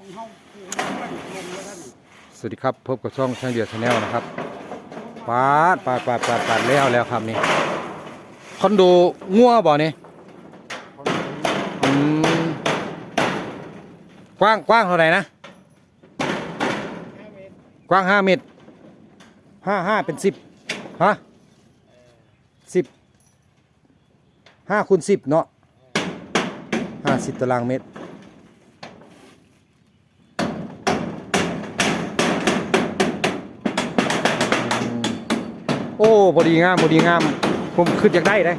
สวัสดีครับ พบกับช่องช่างเดียวชาแนลนะครับปาดปาดปาดปาดปาดแล้วแล้วครับนี่คอนโดงัวบ่นี่อืมกว้างกว้างเท่าไหร่นะ กว้างห้าเมตรห้าห้าเป็นสิบฮะสิบห้าคูณสิบเนาะห้าสิบตารางเมตร พอดีงามพอดีงาม ผมคืออยากได้ได้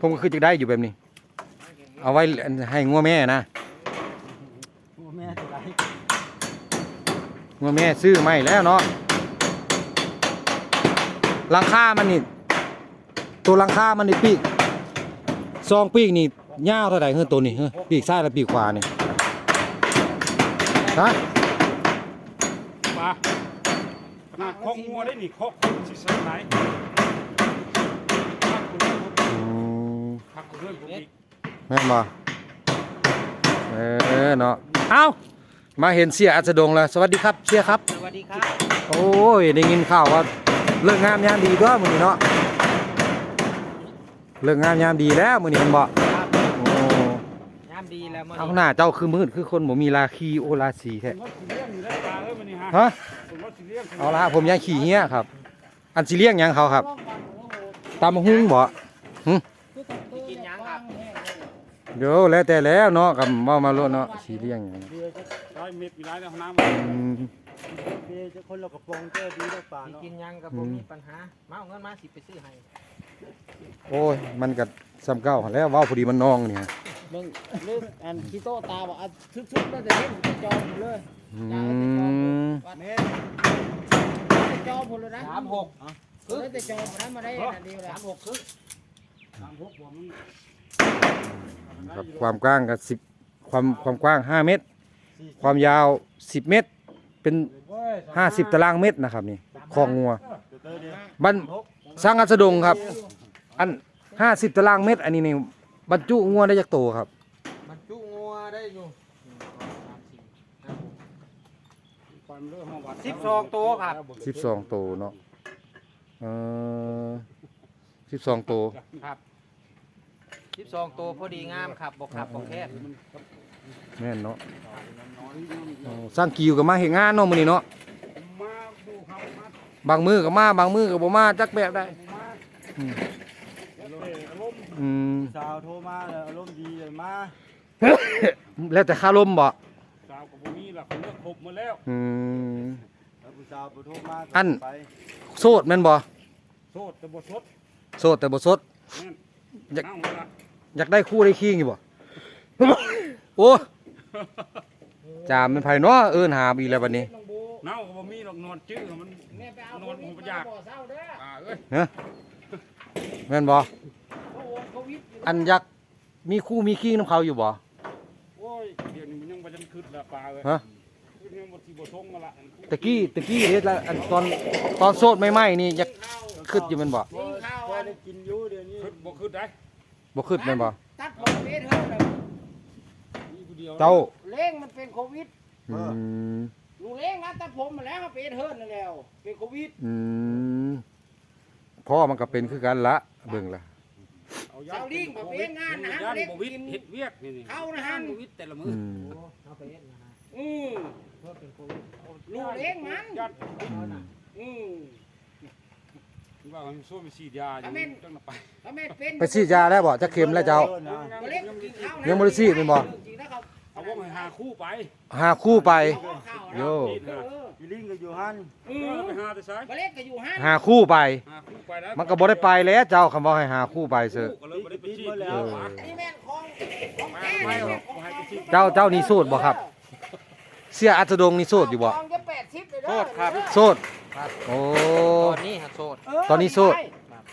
ผมก็คืออยากได้อยู่แบบนี้ เอาไว้ให้งัวแม่นะโอ้แม่จะไรงัวแม่ซื้อไม่แล้วเนาะหลังคามันนี่ตัวหลังคามันนี่ปีกซองปีกนี่ยาวเท่าไหร่เฮ้ยตัวนี้เฮ้ยปีกซ้ายและปีกขวานี่ฮะ ปลา ขนาดคอกงัวได้นี่คอกคนสิสไหนพักคุณเรื่องอืมพักคุณเรื่องผมอีกแม่นบ่เออเนาะเอ้ามาเห็นเสียอัศดงแล้ว สวัสดีครับเสียครับ สวัสดีครับโอ้ยได้ยินข่าวว่าเลิกงามยามดีด้วยมื้อนี้เนาะเลิกงามยามดีแล้วมื้อนี้เห็นบ่ครับโอ้ยามดีแล้วมื่อเอานี้หน้าเจ้าคือมืดคือคนบ่มีราคีโอราศีผแท้มว่าสิเลี้ยงอยู่ได้ปลาเอ้ยมันนี่ฮะฮะผมว่าสิ เลี้ยงเอาละผมยังขี่เหี้ยครับ อันสิเลี้ยงหยังเขาครับตามหุ้งบ่สิกินหยังครับเดี๋ยวแล้วแต่แล้วเนาะกับเว้ามาโลดเนาะสิเลี้ยงหยังร้อยเม็ดมีร้ายในห้องน้ำอืมเดี๋ยวจะคนเรากระโปรงเจ้าดีได้ป่าสิเนาะกินหยังกับผมมีปัญหา มาเอาเงินมาสิไปซื้อให้โอ้ยมันก็ซ้ำเก่าหั้นแล้วเว้าพอดีมันนองนี่ฮะเรื่องเรื่องอันคีโตตาบอกอะทึกๆแล้วจะเห็นจะจอมเลยอืมเมตร จะจอมหมดเลยนะสามหกแล้วจะจอมนะมาได้อันเดียวแล้วสามหกคือสามหกผมมันครับความกว้างก็10ความความกว้าง5เมตร ความยาว10เมตร เป็น50ตารางเมตรนะครับนี่คลองงัวบันสร้างอัสดงครับ อัน50ตารางเมตร อันนี้นี่บรรจุงัวได้จักโตครับมันจุงัวได้อยู่ ความเรื่องห้องวัดสิบสองตัวครับ12โตเนาะเออ12โตครับสิบสองตัวพอดีงามครับบอกขับบอกแคบแม่นเนาะอ๋อสร้างกิวก็มาเฮ็ดงานเนาะมื้อนี้เนาะมาดูครับมาบางมือก็มาบางมือก็บ่มาจักแบบได้มาอืมแล้วแต่อารมณ์อืมสาวโทรมาแล้วอารมณ์ดีเลยมา แล้วแต่ค่าลมบ่สาวกับผมนี่ ล่ะผมเลือกครบหมาแล้วอืม แล้วผู้สาวโทรมาอัน ไปโสดแม่นบ่โทษแต่บทสดโสดแต่บ่สด นั่นนั่งเวลาอยากได้คู่ได้คิงอยู่บ่ โอ้จามเป็นไผเนาะเอิ้นหาอีกแล้วบัดนี้ น้องโบเน่ากับผมมีหรอกนอนจื้อมันแม่ไปเอานอนผมอยากบ่เศร้าเด้ออ่าเอ้ยฮะแม่นบ่ เขาโอนเขาวิทย์อยู่อันอยากมีคู่มีคิงนํเขาอยู่บ่โอ้ ยเดี๋ยวนี้มันยังบ่ทันขึ้นละปลาเลยฮะขึ้นยังบ่สิบ่ทงมาละตะกี้ตะกี้เฮ็ดละอันตอนตอนโสดใหม่ๆนี่อยากคิดอยู่แม่นบ่พอพอได้กินอยู่เดี๋ยวนี้ขึ้นบ่ขึ้นได้บ่คิดแม่นบ่ตัดผมเวทเฮ้ยเลยมีผู้เดียวเจ้าเล้งมันเป็นโควิดอืมลูกเล้งนะตัดผมมาแล้วเป็นเฮิร์นนั่นแล้ว เป็นโควิดอืมพ่อมันก็เป็นคือกันละเบิ่งละ เอาเสาลิงบ่เป็นงานนะย่านเล็กบ่วิทกินย์เฮ็ดเวียกนี่นี่เข้านะฮันบ่วิทย์แต่ละมื้อือมเอาไปเอ็ดนะฮะอืมเพื่อเป็นโควิดลูกเล้งมันย่านอืมอืมว่ามันสู้ไปฉีดยาอยู่จังน่ะไปถ้าแม่เป็นไปฉีดยาแล้วบ่จะเข็มแล้วเจ้าบ่เล็กกินข้าวนะยังบ่ได้ฉีดแม่นบ่ จริงๆนะครับเอาว่าให้หาคู่ไปหาคู่ไปเอาข้าวนะโยเอออยู่ลิงก็อยู่ฮันเออไปหาแต่ไสบ่เล็กก็อยู่ฮันหาคู่ไป หาคู่ไปนะมันก็บ่ได้ไปแล้วเจ้าคำว่าให้หาคู่ไปเถอะก็เลยบ่ได้ไปฉีดเออ นี่แม่นของของแท้ไม่นี่หรแม่อกนของบ่ให้ไปฉีดเจ้าเจ้านี่โสดบ่ครับ เสียอัศดงนี่โสดอยู่บ่ทองจะ80เลยเด้อโทษครับ โสดโอ้ ตอนนี้หักโสด เตอนนี้โสด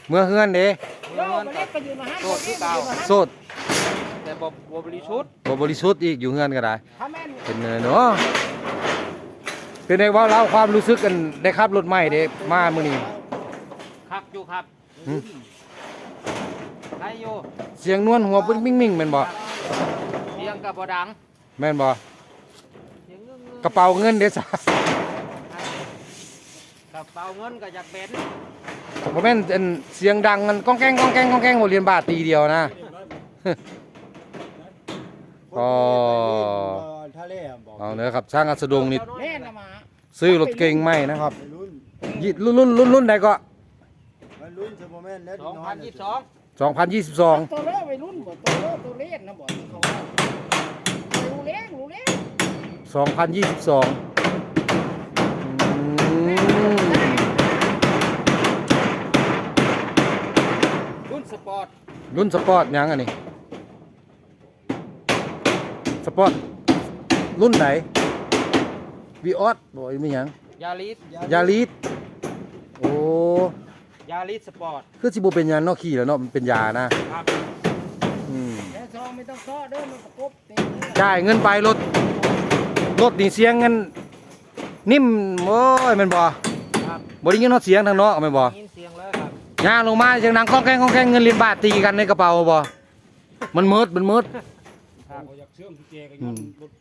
เมื่อเฮือนเด้เด้อบ่เล็กก็อยู่นะฮันโสดคือเก่า โสดแต่ บ่บ่บริสุทธิ์บ่บริสุทธิ์อีกอยู่เฮือนก็ได้ถ้าแม่นเป็นเนยเนาะเป็นไงว่าเล่าความรู้สึกกันได้ขับรถใหม่เด้มามื้อนี้คักอยู่ครับหืมใครอยู่เสียงนวลหัวปึ้งมิ่งๆแม่นบ่เสียงงกับบ่ดังแม่นบ่เสียงเงื้อกระเป๋าเงินเด้ซะกระเป๋าเงินก็อยากเป็นบ่แม่นอันเสียงดังกันก้องแก้งก้องแก้งก้องแก้งบ่เรียนบาทตีเดียวนะ อ๋อ ทะเลอะบอกเอาเด้อครับช่างอัสดงนี่แน่นะหมาซื้อรถเก่งใหม่นะครับไปรุ่นยี่รุ่นรุ่นรุ่นรุ่นใดก็มันรุ่นเซอร์โมแมนแล้วสองพันยี่สิบสอง2022 ตัวเล่ไปรุ่นบ่ตัวเล่ตัวเล่นนะบ่ที่เขาว่ารู้เล่นรู้เล่น2022อืมรุ่นสปอร์ตรุ่นสปอร์ตหยังอันนี้ สปอร์ตรุ่นไหนวีออสบ่มีหยังยาริสยาลิสโอ้ยาริสสปอร์ตคือสิบ่เป็นหยังเนาะขี่แล้วเนาะมันเป็นยานะครับอืมแต่ซองไม่ต้องซ้อเด้อมันประกบเต็มเลยจ่ายเงินไปรถรถนี่เสียงเงินนิ่มโอ้ยแม่นบ่ครับบ่ได้ยินเนาะเสียงทางนอกแม่นบ่ยินเสียงเลยครับย่างลงมาเสียงดังก้องแกงก้องแกงเงินเหรียญบาทตีกันในกระเป๋าบ่มันมืดมันมืดถ้า เขาอยากเชื่อมที่เจก็ย้อนรถ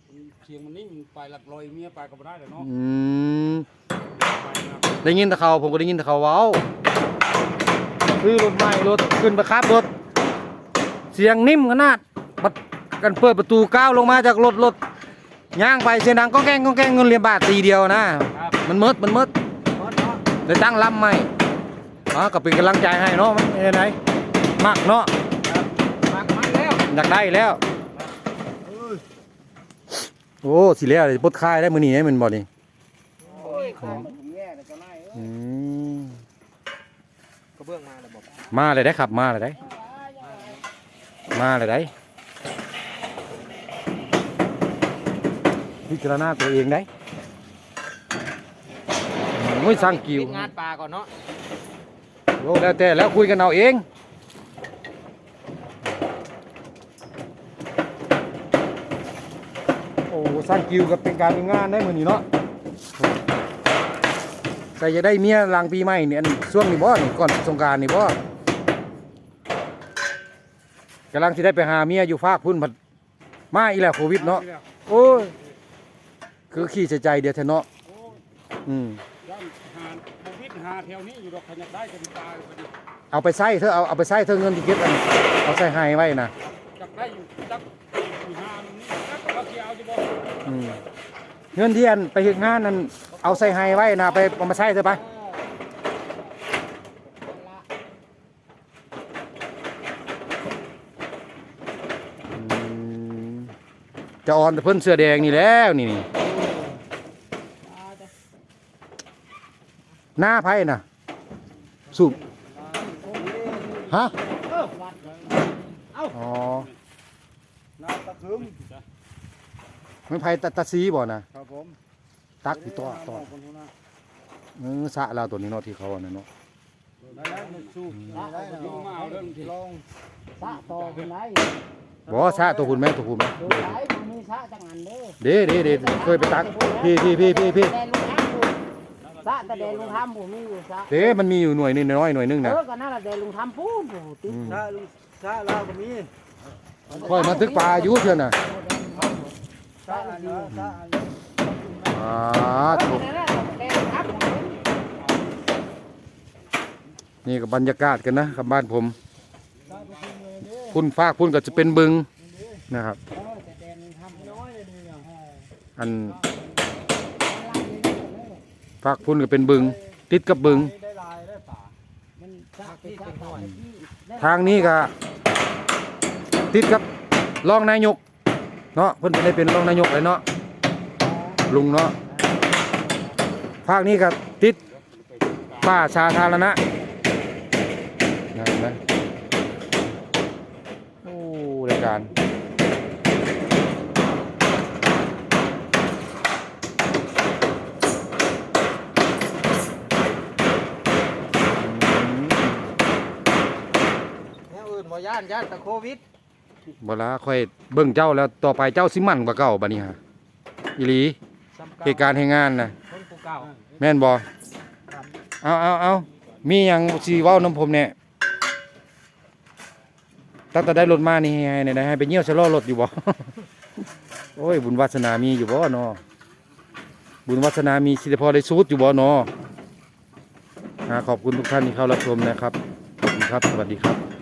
เสียงมันนิ่มไปหลักลอยเมียไปก็บ่ได้เลยเนาะอืมไปนะได้ยินแต่เขาผมก็ได้ยินแต่เขาเว้าซื้อรถใหม่รถขึ้นไปขับรถ เสียงนิ่มขนาดบัดกันเปิดประตูก้าวลงมาจากรถรถย่างไปเสียงดังก้องแกงก้องแกงเงินเหรียญบาทตีเดียวนะ ครับมันมืดมันมืดรถเนาะเลยตั้งลำใหม่อ๋อก็เป็นกำลังใจให้เนาะมันไหนมักเนาะครับมากมันแล้วอยากได้แล้ว โอ้สิแล้วเลยปลดค่ายได้มื้อนี้ให้มันบ่นี่โอ้ยของมันแย่เลยก็ไล่เอ้ยอืมกระเบื้องมาแล้วบอกมาเลยได้ครับ มาเลยได้ มาเลยได้พิจารณาตัวเองได้ไม่สร้างกิวปิดงานปลาก่อนเนาะ โอ้แล้วแต่แล้วคุยกันเอาเองโอ้ สร้างกิวกับเป็นการเป็นงานได้เหมือนนี้เนาะใส่จะได้เมียหลังปีใหม่เนี่ยอันช่วงนี้บ่นี่ก่อนสงกรารนี่บ่กำลังสิได้ไปหาเมียอยู่ภาคพุ่นพัดมาอีแล้วโควิดเนาะโอ้ยคือขี้ใส่ใจเดียวเถอะเนาะอืมย่านหาโควิดหาแถวนี้อยู่ดอกขยักได้ก็ดีตายไปดิเอาไปใส่เธอเอาเอาไปใส่เธอเงินที่เก็บอันเอาใส่ให้ไว้นะจักได้อยู่จักอยู่หามันนี่จักว่าสิเอาจะบ่อืมเงินที่อันไปเฮ็ดงานนั้นเอาใส่ให้ไว้นะไปเอามาใส่เถอะไปอืมจะออนแต่เพิ่นเสื้อแดงนี่แล้วนี่นี่หน้าไพ่น่ะ สูบฮะเออ วัดอ๋อน้ำตะคึมไม่ไพ่ตะตะซีบ่น่ะครับผมตักอยู่ตัวตัวคนนู้นนะเออสระเราตัวนี้เนาะที่เขาอันนั้นเนาะได้แล้วมันสู้ได้แล้วลงมาเอาเรื่องที่ลองสะต่อเป็นไรบ่สระตัวคุณแม่ตัวคุณแม่ดูไหนมันมีสะจังอันเด้อเด้เด้เด้เคยไปตักพี่พี่พี่พี่พี่แดนลุงทำผมสะแต่แดนลุงทำผมมีอยู่สะเด้มันมีอยู่หน่วยนึงน้อยหน่วยนึงเอนะอก็นั่นแหละแดนลุงทำปูนปูติดอืมสะลุงสะเราก็มีค่อยมาตึกปลาอยู่เถื่อนน่ะ อันนี้สะอันอ่านี้ถูกนั่นแหละแดนลุงทำผมนี่ก็บรรยากาศกันนะครับบ้านผม พุ่นฟากพุ่นก็จะเป็นบึงนะครับ อันฟากพุ่นก็เป็นบึง ติดกับบึงได้ลายได้ป่ามันสะเป็นสะต่อที่ทางนี้ก็ติดกับรองนายก เนาะเพิ่นได้เป็นรองนายกเลยเนาะลุงเนาะภาคนี้ก็ติดป่าสาธารณะนั่นนะโอ้รายการอืมแนวอื่นบ่ย่านย่านต่โควิด บ่ละค่อยเบิ่งเจ้าแล้วต่อไปเจ้าสิมั่นกว่าเก่าบัดนี้ฮะอีหลีซ้ำเหตุการณ์ให้งานนะคนผู้เก่าแม่นบ่เอาเอาเอามีหยังสิเว้านํผมเนี่ยตั้งแต่ได้รถมานี่ให้ให้ให้ไปเยี่ยวชะลอรถอยู่บ่ โอ้ย บุญวาสนามีอยู่บ่เนาะบุญวาสนามีสิริพรได้สูตรอยู่บ่เนาะอ่าขอบคุณทุกท่านที่เข้ารับชมนะครับ ขอบคุณครับ สวัสดีครับ